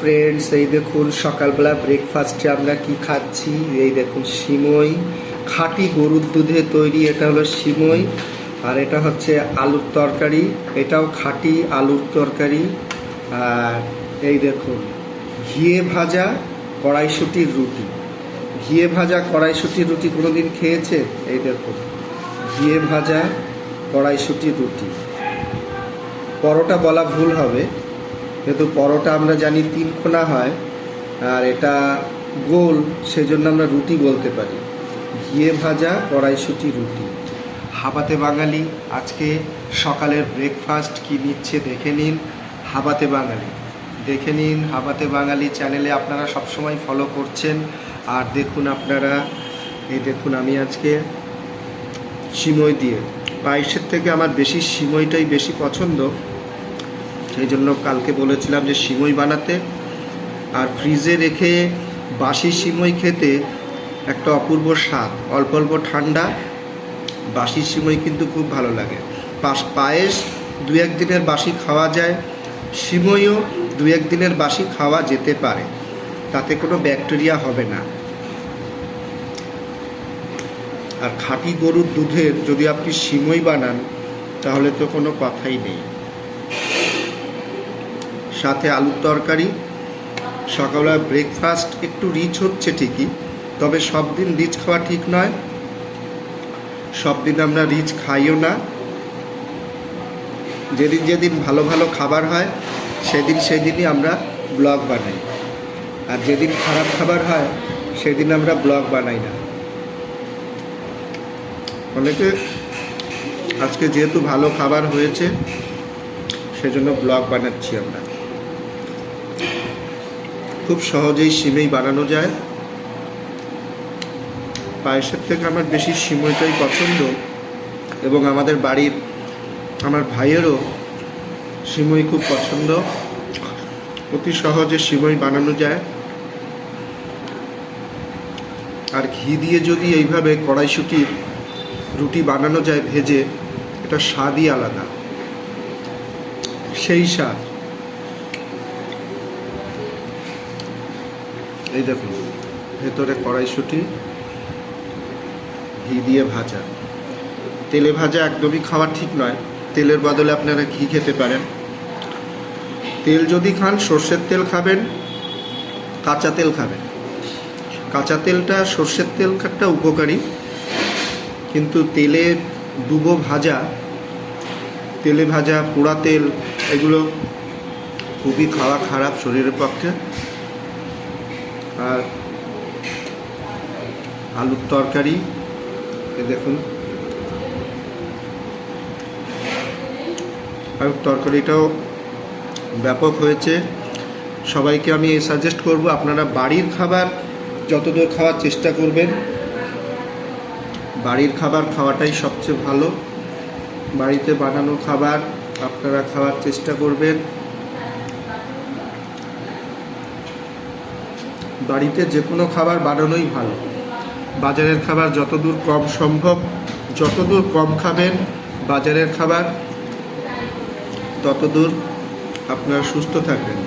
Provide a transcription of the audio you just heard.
Friends এই দেখুন, সকালবেলা ব্রেকফাস্টে আমরা কি খাচ্ছি? এই দেখুন, সিমই। খাঁটি গরুর দুধে তৈরি, এটা হলো সিমই। আর এটা হচ্ছে আলুর তরকারি, এটাও খাঁটি আলুর তরকারি। আর এই দেখুন, ঘিয়ে ভাজা কড়াইশুটির রুটি। ঘিয়ে ভাজা কড়াইশুটির রুটি কোনোদিন খেয়েছে? এই দেখুন, ঘিয়ে ভাজা কড়াইশুটির রুটি। পরোটা বলা ভুল হবে। যেহেতু পরোটা আমরা জানি তিন কোনা হয়, আর এটা গোল, সেজন্য আমরা রুটি বলতে পারি। ঘিয়ে ভাজা কড়াইশুটি রুটি। হাবাতে বাঙালি, আজকে সকালের ব্রেকফাস্ট কি নিচ্ছে দেখে নিন হাবাতে বাঙালি। দেখে নিন হাবাতে বাঙালি চ্যানেলে আপনারা সবসময় ফলো করছেন। আর দেখুন আপনারা, এই দেখুন আমি আজকে সিমই দিয়ে। পায়েসের থেকে আমার বেশি সিমইটাই বেশি পছন্দ। সেই জন্য কালকে বলেছিলাম যে সিমই বানাতে। আর ফ্রিজে রেখে বাসি সিমই খেতে একটা অপূর্ব স্বাদ। অল্প অল্প ঠান্ডা, বাসি সিমই কিন্তু খুব ভালো লাগে। পাশ পায়েস দু এক দিনের বাসি খাওয়া যায়, সিমইও দু এক দিনের বাসি খাওয়া যেতে পারে। তাতে কোনো ব্যাকটেরিয়া হবে না। আর খাঁটি গরুর দুধের যদি আপনি সিমই বানান, তাহলে তো কোনো কথাই নেই। সাথে আলুর তরকারি, সকালবেলা ব্রেকফাস্ট একটু রিচ হচ্ছে ঠিকই, তবে সব দিন রিচ খাওয়া ঠিক নয়। সব দিন আমরা রিচ খাইও না। যেদিন যেদিন ভালো ভালো খাবার হয়, সেদিন সেদিনই আমরা ব্লগ বানাই। আর যেদিন খারাপ খাবার হয়, সেদিন আমরা ব্লগ বানাই না। অনেকে আজকে যেহেতু ভালো খাবার হয়েছে, সেজন্য ব্লগ বানাচ্ছি আমরা। খুব সহজেই সিমেই বানানো যায়। পায়েসের থেকে আমার বেশি সিমইটাই পছন্দ এবং আমাদের বাড়ির আমার ভাইয়েরও সিমই খুব পছন্দ। অতি সহজে সিমই বানানো যায়। আর ঘি দিয়ে যদি এইভাবে কড়াইশুটির রুটি বানানো যায় ভেজে, এটা স্বাদই আলাদা। সেই স্বাদ। এই দেখুন, ভেতরে কড়াইশুটি, ঘি দিয়ে ভাজা। তেলে ভাজা একদমই খাওয়া ঠিক নয়। তেলের বদলে আপনারা ঘি খেতে পারেন। তেল যদি খান, সর্ষের তেল খাবেন, কাঁচা তেল খাবেন। কাঁচা তেলটা, সর্ষের তেলটা উপকারী। কিন্তু তেলে ডুবো ভাজা, তেলে ভাজা পোড়া তেল, এগুলো খুবই খাওয়া খারাপ শরীরের পক্ষে। আর আলুর তরকারি, এ দেখুন। আলুর তরকারিটাও ব্যাপক হয়েছে। সবাইকে আমি সাজেস্ট করব, আপনারা বাড়ির খাবার যতদূর খাওয়ার চেষ্টা করবেন, বাড়ির খাবার খাওয়াটাই সবচেয়ে ভালো। বাড়িতে বানানো খাবার আপনারা খাওয়ার চেষ্টা করবেন। বাড়িতে যে কোনো খাবার বানানোই ভালো। বাজারের খাবার যতদূর কম সম্ভব, যতদূর কম খাবেন বাজারের খাবার, ততদূর আপনারা সুস্থ থাকবেন।